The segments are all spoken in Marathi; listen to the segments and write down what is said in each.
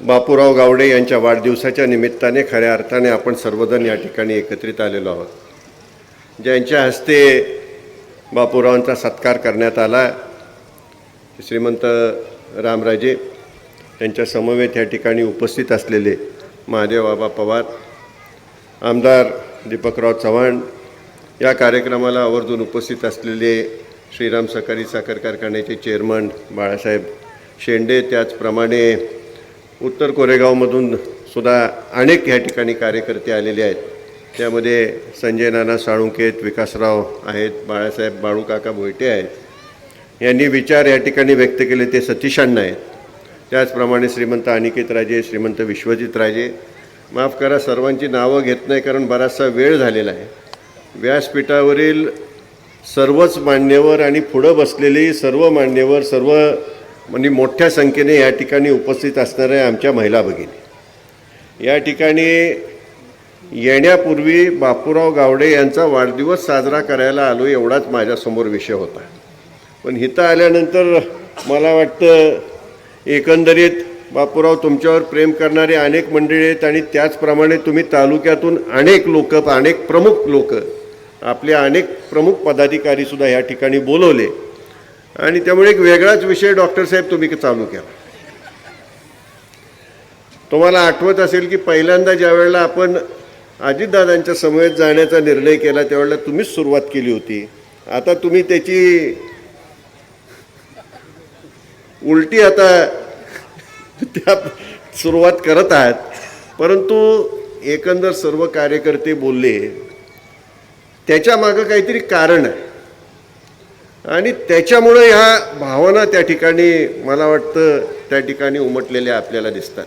बापूराव गावडे यांच्या वाढदिवसाच्या निमित्ताने खऱ्या अर्थाने आपण सर्वजण या ठिकाणी एकत्रित आलेलो आहोत. ज्यांच्या हस्ते बापूरावांचा सत्कार करण्यात आला श्रीमंत रामराजे त्यांच्या समवेत या ठिकाणी उपस्थित असलेले महादेव बाबा पवार आमदार दीपकराव चव्हाण या कार्यक्रमाला आवर्जून उपस्थित असलेले श्रीराम सहकारी साखर कारखान्याचे चेअरमन बाळासाहेब शेंडे त्याचप्रमाणे उत्तर कोरेगावमधून सुद्धा अनेक या ठिकाणी कार्यकर्ते आलेले आहेत. त्यामध्ये संजय नाना साळुंकेत विकासराव आहेत बाळासाहेब बाळूकाका भोयटे आहेत. यांनी विचार या ठिकाणी व्यक्त केले ते सतीशांना आहेत. त्याचप्रमाणे श्रीमंत अनिकेत राजे श्रीमंत विश्वजित राजे. माफ करा सर्वांची नावं घेत नाही कारण बराचसा वेळ झालेला आहे. व्यासपीठावरील सर्वच मान्यवर आणि पुढं बसलेली सर्व मान्यवर सर्व म्हणजे मोठ्या संख्येने या ठिकाणी उपस्थित असणाऱ्या आमच्या महिला भगिनी. या ठिकाणी येण्यापूर्वी बापूराव गावडे यांचा वाढदिवस साजरा करायला आलो एवढाच माझ्यासमोर विषय होता. पण इथं आल्यानंतर मला वाटतं एकंदरीत बापूराव तुमच्यावर प्रेम करणारे अनेक मंडळी आहेत आणि त्याचप्रमाणे तुम्ही तालुक्यातून अनेक लोक अनेक प्रमुख लोक आपले अनेक प्रमुख पदाधिकारीसुद्धा या ठिकाणी बोलवले. आणि त्यामुळे एक वेगळाच विषय डॉक्टर साहेब तुम्ही चालू केला. तुम्हाला आठवत असेल की पहिल्यांदा ज्या वेळेला आपण अजितदादांच्या समवेत जाण्याचा निर्णय केला त्यावेळेला तुम्हीच सुरुवात केली होती. आता तुम्ही त्याची उलटी आता त्या सुरुवात करत आहात. परंतु एकंदर सर्व कार्यकर्ते बोलले त्याच्या मागं काहीतरी कारण आहे. आणि त्याच्यामुळं ह्या भावना त्या ठिकाणी मला वाटतं त्या ठिकाणी उमटलेल्या आपल्याला दिसतात.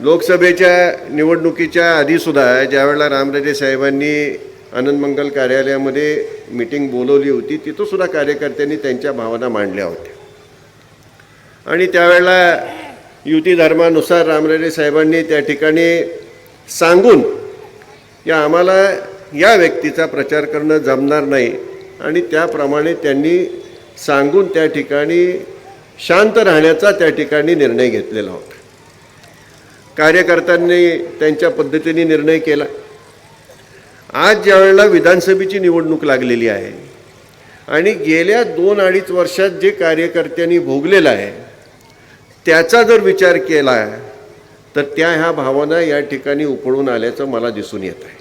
लोकसभेच्या निवडणुकीच्या आधीसुद्धा ज्यावेळेला रामराजे साहेबांनी आनंद मंगल कार्यालयामध्ये मिटिंग बोलवली होती तिथंसुद्धा कार्यकर्त्यांनी त्यांच्या भावना मांडल्या होत्या. आणि त्यावेळेला युती धर्मानुसार रामराजे साहेबांनी त्या ठिकाणी सांगून या आम्हाला या व्यक्तीचा प्रचार करणं जमणार नाही आणि त्याप्रमाणे त्यांनी सांगून त्या ठिकाणी शांत राहण्याचा त्या ठिकाणी निर्णय घेतलेला होता. कार्यकर्त्यांनी त्यांच्या पद्धतीने निर्णय केला. आज ज्या वेळेला विधानसभेची निवडणूक लागलेली आहे आणि गेल्या दोन अडीच वर्षात जे कार्यकर्त्यांनी भोगलेलं आहे त्याचा जर विचार केला तर त्या ह्या भावना या ठिकाणी उपळून आल्याचं मला दिसून येत आहे.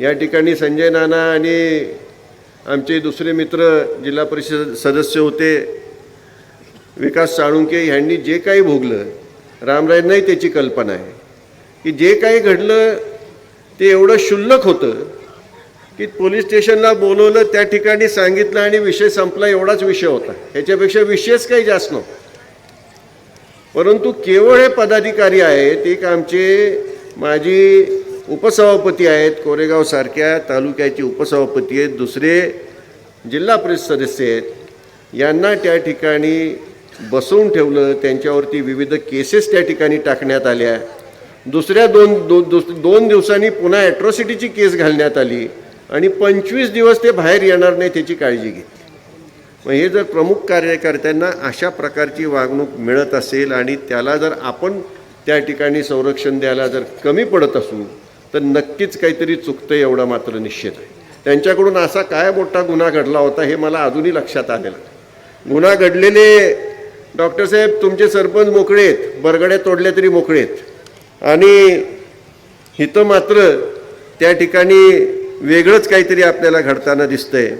या ठिकाणी संजय नाना आणि आमचे दुसरे मित्र जिल्हा परिषद सदस्य होते विकास साळुंके यांनी जे काही भोगलं रामरायांनाही त्याची कल्पना आहे. की जे काही घडलं ते एवढं क्षुल्लक होतं की पोलीस स्टेशनला बोलवलं त्या ठिकाणी सांगितलं आणि विषय संपला एवढाच विषय होता. ह्याच्यापेक्षा विषयच काही जास्त नव्हता. परंतु केवळ हे पदाधिकारी आहेत एक आमचे माजी उपसभापती आहेत कोरेगावसारख्या तालुक्याचे उपसभापती आहेत दुसरे जिल्हा परिषद सदस्य आहेत. यांना त्या ठिकाणी बसवून ठेवलं त्यांच्यावरती विविध केसेस त्या ठिकाणी टाकण्यात आल्या. दुसऱ्या दोन दो, दुस दोन दिवसांनी पुन्हा ॲट्रॉसिटीची केस घालण्यात आली आणि पंचवीस दिवस ते बाहेर येणार नाही त्याची काळजी घेतली. मग हे जर प्रमुख कार्यकर्त्यांना अशा प्रकारची वागणूक मिळत असेल आणि त्याला जर आपण त्या ठिकाणी संरक्षण द्यायला जर कमी पडत असू तर नक्कीच काहीतरी चुकतं एवढं मात्र निश्चित आहे. त्यांच्याकडून असा काय मोठा गुन्हा घडला होता हे मला अजूनही लक्षात आलेलं गुन्हा घडलेले डॉक्टर साहेब तुमचे सरपंच मोकळे आहेत बरगड्या तोडल्या तरी मोकळे आहेत. आणि इथं मात्र त्या ठिकाणी वेगळंच काहीतरी आपल्याला घडताना दिसतंय.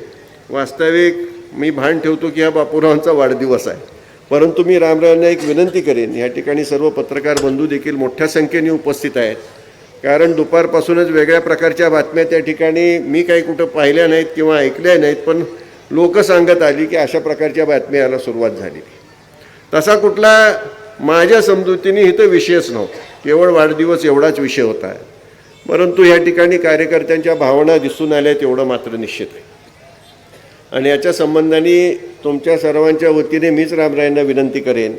वास्तविक मी भान ठेवतो की हा बापूरावांचा वाढदिवस आहे. परंतु मी रामरावांना एक विनंती करेन या ठिकाणी सर्व पत्रकार बंधू देखील मोठ्या संख्येने उपस्थित आहेत. कारण दुपारपासूनच वेगळ्या प्रकारच्या बातम्या त्या ठिकाणी मी काही कुठं पाहिल्या नाहीत किंवा ऐकल्या नाहीत पण लोक सांगत आली की अशा प्रकारच्या बातम्या याला सुरुवात झाली. तसा कुठला माझ्या समजुतीने इथं विषयच नव्हता. केवळ वाढदिवस एवढाच विषय होता. परंतु या ठिकाणी कार्यकर्त्यांच्या भावना दिसून आल्या तेवढं मात्र निश्चित आहे. आणि याच्या संबंधाने तुमच्या सर्वांच्या वतीने मीच रामरायांना विनंती करेन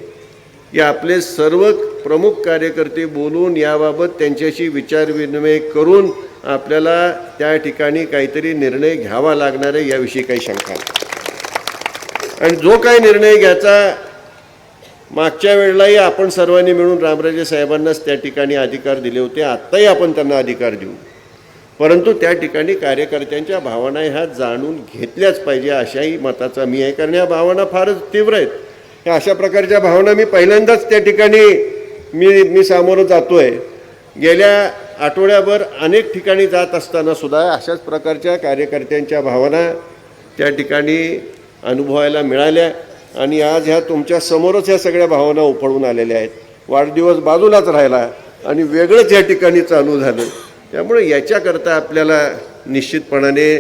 की आपले सर्व प्रमुख कार्यकर्ते बोलून याबाबत त्यांच्याशी विचारविनिमय करून आपल्याला त्या ठिकाणी काहीतरी निर्णय घ्यावा लागणार आहे याविषयी काही शंका आणि जो काही निर्णय घ्यायचा मागच्या वेळेलाही आपण सर्वांनी मिळून रामराजे साहेबांनाच त्या ठिकाणी अधिकार दिले होते आत्ताही आपण त्यांना अधिकार देऊ. परंतु त्या ठिकाणी कार्यकर्त्यांच्या भावना ह्या जाणून घेतल्याच पाहिजे अशाही मताचा मी आहे कारण या भावना फारच तीव्र आहेत. ह्या अशा प्रकारच्या भावना मी पहिल्यांदाच त्या ठिकाणी मी मी सामोरं जातो आहे गेल्या आठवड्याभर अनेक ठिकाणी जात असताना सुद्धा अशाच प्रकारच्या कार्यकर्त्यांच्या भावना त्या ठिकाणी अनुभवायला मिळाल्या आणि आज ह्या तुमच्या समोरच ह्या सगळ्या भावना उफळून आलेल्या आहेत. वाढदिवस बाजूलाच राहिला आणि वेगळंच या ठिकाणी चालू झालं. त्यामुळे याच्याकरता आपल्याला निश्चितपणाने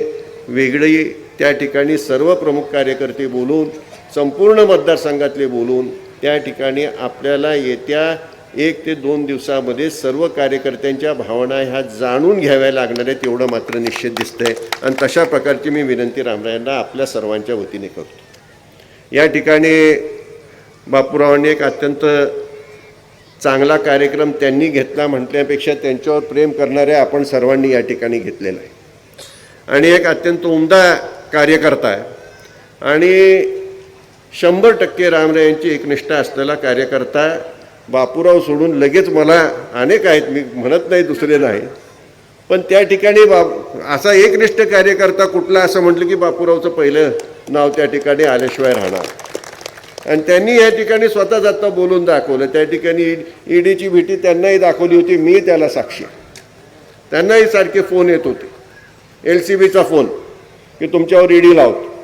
वेगळी त्या ठिकाणी सर्व प्रमुख कार्यकर्ते बोलून संपूर्ण मतदारसंघातले बोलून त्या ठिकाणी आपल्याला येत्या एक ते दोन दिवसामध्ये सर्व कार्यकर्त्यांच्या भावना ह्या जाणून घ्याव्या लागणार आहेत एवढं मात्र निश्चित दिसतंय. आणि तशा प्रकारची मी विनंती रामरायांना आपल्या सर्वांच्या वतीने करतो. या ठिकाणी बापूरावांनी एक अत्यंत चांगला कार्यक्रम त्यांनी घेतला म्हटल्यापेक्षा त्यांच्यावर प्रेम करणाऱ्या आपण सर्वांनी या ठिकाणी घेतलेला आहे. आणि एक अत्यंत उमदा कार्यकर्ता आहे. आणि शंभर टक्के रामरायांची एकनिष्ठा असलेला कार्यकर्ता बापूराव सोडून लगेच मला अनेक आहेत. मी म्हणत नाही दुसरे नाही. पण त्या ठिकाणी बाप असा एकनिष्ठ कार्यकर्ता कुठला असं म्हटलं की बापूरावचं पहिलं नाव त्या ठिकाणी आल्याशिवाय राहणार. आणि त्यांनी या ठिकाणी स्वतः जाता बोलून दाखवलं. त्या ठिकाणी ईडीची भीती त्यांनाही दाखवली होती. मी त्याला साक्षी. त्यांनाही सारखे फोन येत होते. एल सी बीचा फोन की तुमच्यावर ईडी लावतो.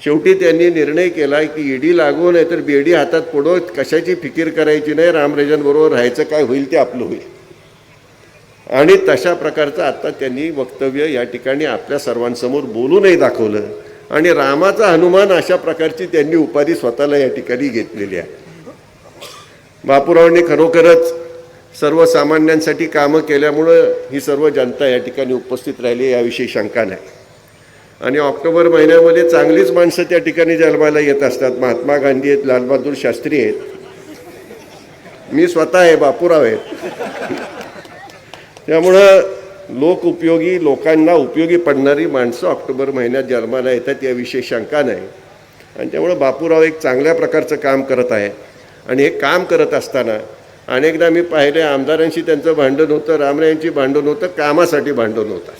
शेवटी त्यांनी निर्णय केला की ईडी लागू नाही तर बेडी हातात पुढं कशाची फिकीर करायची नाही रामराजांबरोबर राहायचं काय होईल ते आपलं होईल. आणि तशा प्रकारचं आता त्यांनी वक्तव्य या ठिकाणी आपल्या सर्वांसमोर बोलूनही दाखवलं. आणि रामाचा हनुमान अशा प्रकारची त्यांनी उपाधी स्वतःला या ठिकाणी घेतलेली आहे. बापूरावांनी खरोखरच सर्वसामान्यांसाठी कामं केल्यामुळं ही सर्व जनता या ठिकाणी उपस्थित राहिली याविषयी शंका नाही. आणि ऑक्टोबर महिन्यामध्ये चांगलीच माणसं त्या ठिकाणी जन्माला येत असतात. महात्मा गांधी आहेत लालबहादूर शास्त्री आहेत. मी स्वतः आहे बापूराव आहेत. त्यामुळं लोक उपयोगी लोकांना उपयोगी पडणारी माणसं ऑक्टोबर महिन्यात जन्माला येतात याविषयी शंका नाही. आणि त्यामुळं बापूराव एक चांगल्या प्रकारचं काम करत आहे. आणि हे काम करत असताना अनेकदा मी पाहिले आमदारांशी त्यांचं भांडण होतं रामरायांची भांडण होतं कामासाठी भांडण होतं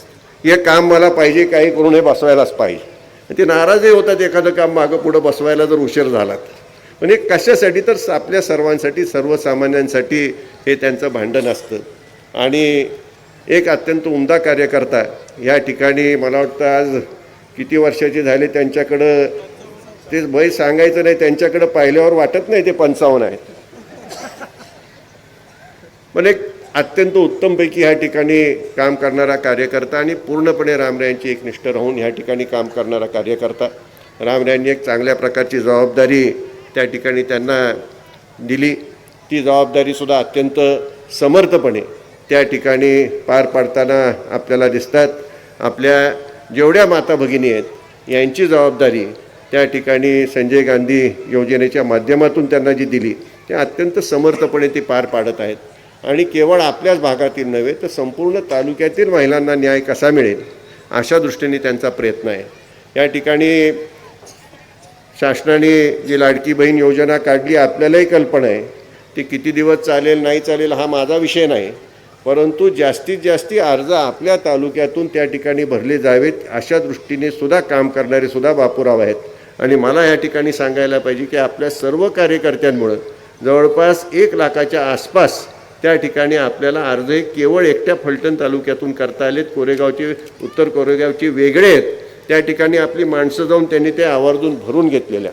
हे काम मला पाहिजे काही करून हे बसवायलाच पाहिजे. ते नाराजही होतात एखादं काम मागं पुढं बसवायला जर उशीर झाला तर. पण कशासाठी तर आपल्या सर्वांसाठी सर्वसामान्यांसाठी हे त्यांचं भांडण असतं. आणि एक अत्यंत उमदा कार्यकर्ता या ठिकाणी मला वाटतं आज किती वर्षाचे झाले त्यांच्याकडं ते भय सांगायचं नाही त्यांच्याकडं पाहिल्यावर वाटत नाही ते पंचावन्न आहेत. पण एक अत्यंत उत्तमपैकी ह्या ठिकाणी काम करणारा कार्यकर्ता आणि पूर्णपणे रामरायांची एकनिष्ठ राहून ह्या ठिकाणी काम करणारा कार्यकर्ता. रामरायांनी एक चांगल्या प्रकारची जबाबदारी त्या ठिकाणी त्यांना दिली. ती जबाबदारीसुद्धा अत्यंत समर्थपणे त्या ठिकाणी पार पाडताना आपल्याला दिसतात. आपल्या जेवढ्या माता भगिनी आहेत यांची जबाबदारी त्या ठिकाणी संजय गांधी योजनेच्या माध्यमातून त्यांना जी दिली ते अत्यंत समर्थपणे ती पार पाडत आहेत. आणि केवळ आपल्याच भागातील नव्हे तर संपूर्ण तालुक्यातील महिलांना न्याय कसा मिळेल? अशा दृष्टीने त्यांचा प्रयत्न आहे. या ठिकाणी शासनाने जी लाडकी बहीण योजना काढली आपल्यालाही कल्पना आहे. ती किती दिवस चालेल नाही चालेल हा माझा विषय नाही. परंतु जास्तीत जास्ती अर्ज आपल्या तालुक्यातून त्या ठिकाणी भरले जावेत अशा दृष्टीने सुद्धा काम करणारे सुद्धा बापूराव आहेत. आणि मला या ठिकाणी सांगायला पाहिजे की आपल्या सर्व कार्यकर्त्यांमुळं जवळपास एक लाखाच्या आसपास त्या ठिकाणी आपल्याला अर्ज हे केवळ एकट्या फलटण तालुक्यातून करता आलेत. कोरेगावचे उत्तर कोरेगावचे वेगळे आहेत. त्या ठिकाणी आपली माणसं जाऊन त्यांनी ते आवर्जून भरून घेतलेल्या.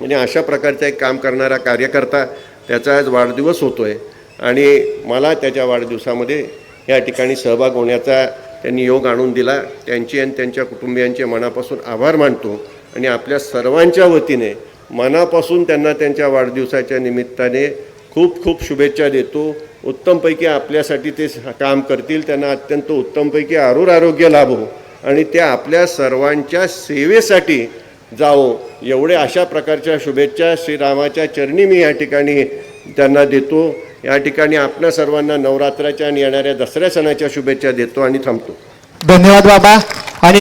म्हणजे अशा प्रकारचा एक काम करणारा कार्यकर्ता त्याचा आज वाढदिवस होतो आहे आणि मला त्याच्या वाढदिवसामध्ये या ठिकाणी सहभाग होण्याचा त्यांनी योग आणून दिला. त्यांची आणि त्यांच्या कुटुंबियांचे मनापासून आभार मानतो. आणि आपल्या सर्वांच्या वतीने मनापासून त्यांना त्यांच्या वाढदिवसाच्या निमित्ताने खूप खूप शुभेच्छा देतो. उत्तमपैकी आपल्यासाठी ते स- काम करतील. त्यांना अत्यंत उत्तमपैकी आरोर आरोग्य लाभो हो. आणि ते आपल्या सर्वांच्या सेवेसाठी जावो. एवढे अशा प्रकारच्या शुभेच्छा श्रीरामाच्या चरणी मी या ठिकाणी त्यांना देतो. या ठिकाणी आपल्या सर्वांना नवरात्राच्या आणि येणाऱ्या दसऱ्या सणाच्या शुभेच्छा देतो आणि थांबतो. धन्यवाद बाबा.